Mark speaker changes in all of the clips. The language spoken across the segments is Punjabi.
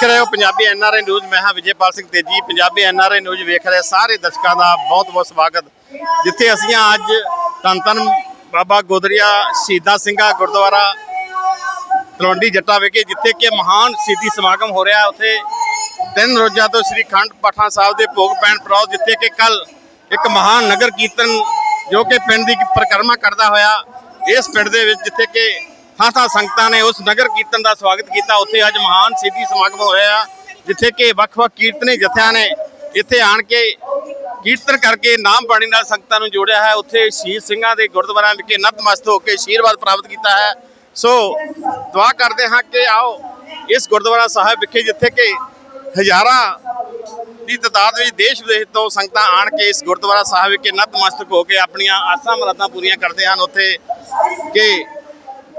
Speaker 1: ਦੇਖ ਰਹੇ ਹੋ ਪੰਜਾਬੀ ਐਨਆਰਆਈ ਨਿਊਜ਼, ਮੈਂ ਹਾਂ ਵਿਜੇਪਾਲ ਸਿੰਘ ਤੇਜੀ। ਪੰਜਾਬੀ ਐਨਆਰਆਈ ਨਿਊਜ਼ ਵੇਖ ਰਹੇ ਸਾਰੇ ਦਰਸ਼ਕਾਂ ਦਾ ਬਹੁਤ-ਬਹੁਤ ਸਵਾਗਤ। ਜਿੱਥੇ ਅਸੀਂ ਅੱਜ ਧੰਨ ਧੰਨ ਬਾਬਾ ਗੋਦਰੀਆ ਸ਼ਹੀਦਾਂ ਸਿੰਘਾਂ ਗੁਰਦੁਆਰਾ ਤਲਵੰਡੀ ਜੱਟਾ ਵਿਖੇ, ਜਿੱਥੇ ਕਿ ਮਹਾਨ ਸ਼ਹੀਦੀ ਸਮਾਗਮ ਹੋ ਰਿਹਾ। ਉੱਥੇ ਤਿੰਨ ਰੋਜ਼ਾਂ ਤੋਂ ਸ੍ਰੀ ਖੰਡ ਪਾਠਾਂ ਸਾਹਿਬ ਦੇ ਭੋਗ ਪੈਣ ਪਰੋ ਜਿੱਥੇ ਕਿ ਕੱਲ ਇੱਕ ਮਹਾਨ ਨਗਰ ਕੀਰਤਨ ਜੋ ਕਿ ਪਿੰਡ ਦੀ ਪਰਿਕਰਮਾ ਕਰਦਾ ਹੋਇਆ, ਇਸ ਪਿੰਡ ਦੇ ਵਿੱਚ ਜਿੱਥੇ ਕਿ ਥਾਂ ਥਾਂ ਸੰਗਤਾਂ ਨੇ ਉਸ ਨਗਰ ਕੀਰਤਨ ਦਾ ਸਵਾਗਤ ਕੀਤਾ। ਉੱਥੇ ਅੱਜ ਮਹਾਨ ਸਿੱਧੀ ਸਮਾਗਮ ਹੋਇਆ ਜਿੱਥੇ ਕਿ ਵੱਖ-ਵੱਖ ਕੀਰਤਨੀ ਜਥਿਆਂ ਨੇ ਇੱਥੇ ਆਣ ਕੇ ਕੀਰਤਨ ਕਰਕੇ ਨਾਮ ਬਾਣੀ ਨਾਲ ਸੰਗਤਾਂ ਨੂੰ ਜੋੜਿਆ ਹੈ। ਉੱਥੇ ਸ਼ਹੀਦ ਸਿੰਘਾਂ ਦੇ ਗੁਰਦੁਆਰਾ ਵਿਖੇ ਨਤਮਸਤ ਹੋ ਕੇ ਆਸ਼ੀਰਵਾਦ ਪ੍ਰਾਪਤ ਕੀਤਾ ਹੈ। ਸੋ ਦੁਆ ਕਰਦੇ ਹਾਂ ਕਿ ਆਓ ਇਸ ਗੁਰਦੁਆਰਾ ਸਾਹਿਬ ਵਿਖੇ, ਜਿੱਥੇ ਕਿ ਹਜ਼ਾਰਾਂ ਦੀ ਤਦਾਦ ਵਿੱਚ ਦੇਸ਼ ਵਿਦੇਸ਼ ਤੋਂ ਸੰਗਤਾਂ ਆਣ ਕੇ ਇਸ ਗੁਰਦੁਆਰਾ ਸਾਹਿਬ ਵਿਖੇ ਨਤਮਸਤਕ ਹੋ ਕੇ ਆਪਣੀਆਂ ਆਸਾਂ ਮੁਰਾਦਾਂ ਪੂਰੀਆਂ ਕਰਦੇ ਹਨ। ਉੱਥੇ ਕਿ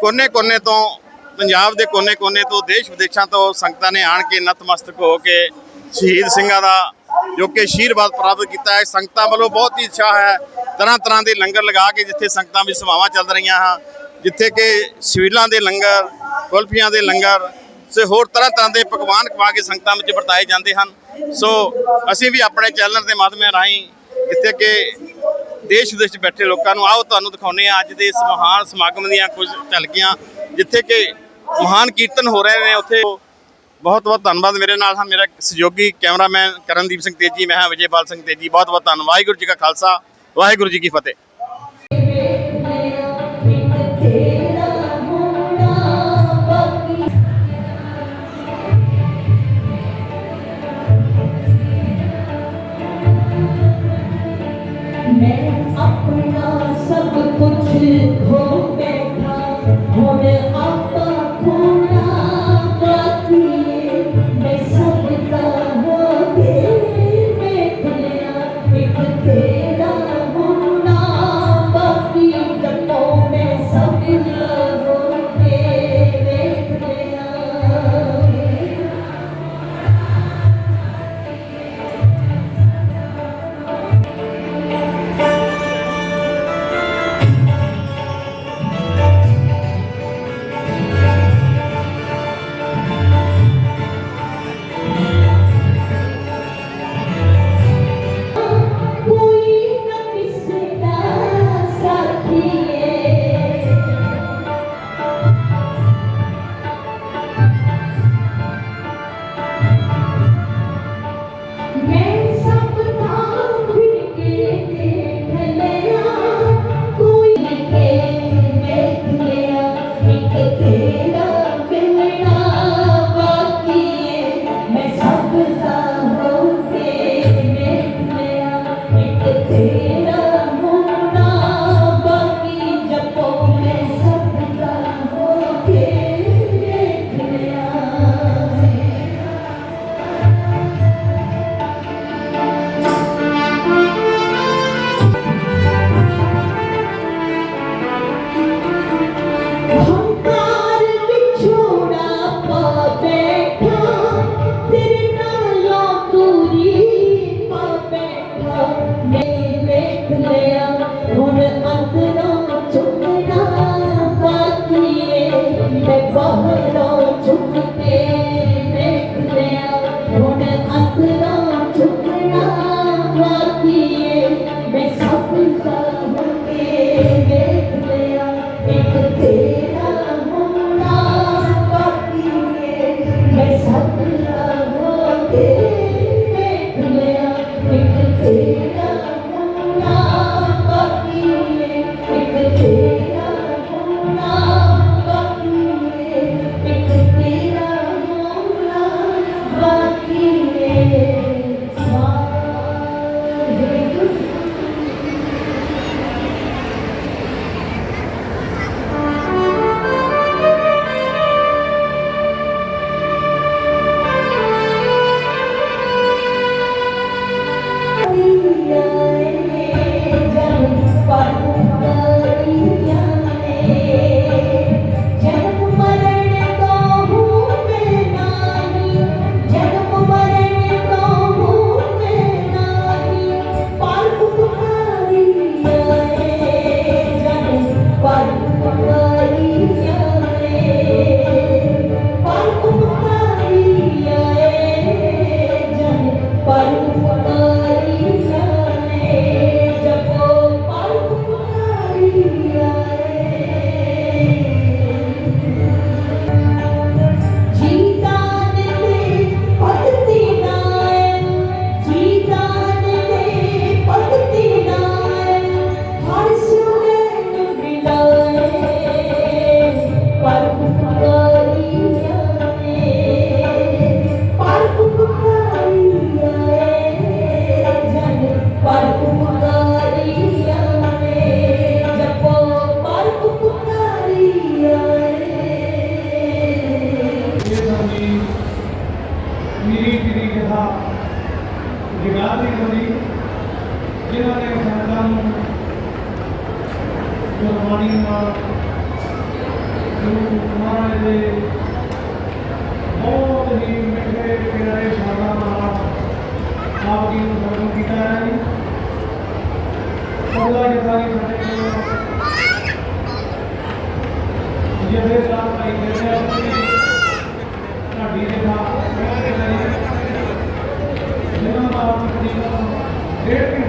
Speaker 1: ਕੋਨੇ-ਕੋਨੇ ਤੋਂ, ਪੰਜਾਬ ਦੇ ਕੋਨੇ-ਕੋਨੇ ਤੋਂ, ਦੇਸ਼ ਵਿਦੇਸ਼ਾਂ ਤੋਂ ਸੰਗਤਾਂ ਨੇ ਆਣ ਕੇ ਨਤਮਸਤਕ ਹੋ ਕੇ ਸ਼ਹੀਦ ਸਿੰਘਾਂ ਦਾ, ਜੋ ਕਿ ਆਸ਼ੀਰਵਾਦ ਪ੍ਰਾਪਤ ਕੀਤਾ ਹੈ, ਸੰਗਤਾਂ ਵੱਲੋਂ ਬਹੁਤ ਹੀ ਇੱਛਾ ਹੈ। ਤਰ੍ਹਾਂ ਤਰ੍ਹਾਂ ਦੇ ਲੰਗਰ ਲਗਾ ਕੇ ਜਿੱਥੇ ਸੰਗਤਾਂ ਵਿੱਚ ਸੇਵਾਵਾਂ ਚੱਲ ਰਹੀਆਂ ਹਨ, ਜਿੱਥੇ ਕਿ ਸਵੀਲਾਂ ਦੇ ਲੰਗਰ, ਕੁਲਫੀਆਂ ਦੇ ਲੰਗਰ ਤੇ ਹੋਰ ਤਰ੍ਹਾਂ ਤਰ੍ਹਾਂ ਦੇ ਪਕਵਾਨ ਖਵਾ ਕੇ ਸੰਗਤਾਂ ਵਿੱਚ ਵਰਤਾਏ ਜਾਂਦੇ ਹਨ। ਸੋ, ਅਸੀਂ ਵੀ ਆਪਣੇ ਚੈਨਲ ਦੇ ਮਾਧਿਅਮ ਰਾਹੀਂ ਜਿੱਥੇ ਕਿ ਦੇਸ਼ ਵਿਦੇਸ਼ 'ਚ ਬੈਠੇ ਲੋਕਾਂ ਨੂੰ, ਆਓ ਤੁਹਾਨੂੰ ਦਿਖਾਉਂਦੇ ਆ ਅੱਜ ਦੇ ਇਸ ਮਹਾਨ ਸਮਾਗਮ ਦੀਆਂ ਕੁਝ ਝਲਕੀਆਂ, ਜਿੱਥੇ ਕਿ ਮਹਾਨ ਕੀਰਤਨ ਹੋ ਰਹੇ ਨੇ ਉੱਥੇ। ਬਹੁਤ ਬਹੁਤ ਧੰਨਵਾਦ ਮੇਰੇ ਨਾਲ ਹਨ ਮੇਰਾ ਸਹਿਯੋਗੀ ਕੈਮਰਾਮੈਨ ਕਰਨਦੀਪ ਸਿੰਘ ਤੇਜੀ, ਮੈਂ ਹਾਂ ਵਿਜੇਪਾਲ ਸਿੰਘ ਤੇਜੀ। ਬਹੁਤ ਬਹੁਤ ਧੰਨਵਾਦ, ਵਾਹਿਗੁਰੂ ਜੀ ਕਾ ਖਾਲਸਾ, ਵਾਹਿਗੁਰੂ ਜੀ ਕੀ ਫਤਿਹ।
Speaker 2: ਮੈਂ ਜਿਨ੍ਹਾਂ ਨੇ ਸੰਤਾਂ ਨੂੰ
Speaker 3: ਗੁਰਬਾਣੀ ਨਾਲ ਗੁਰੂ ਮਹਾਰਾਜ ਦੇ ਬਹੁਤ ਹੀ ਮਿੱਠੇ ਪਿਆਰੇ ਸ਼ਬਦਾਂ ਨਾਲ ਆਪ ਜੀ ਨੂੰ ਸਰਵ ਕੀਤਾ ਹੈ ਜੀ। ਸਭਦਾ ਜਿਹਾ ਕਿ ਸਾਡੇ ਕੋਲ ਜਿਹੜੇ ਸਾਹ ਭਾਈ ਦੇ ਆਪਣੀ ਸਾਡੀ ਦੇ ਨਾਲ ਜਿਹਨਾਂ ਨਾਲ ਤਕਰੀਬਨ ਡੇਢ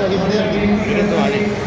Speaker 3: credo di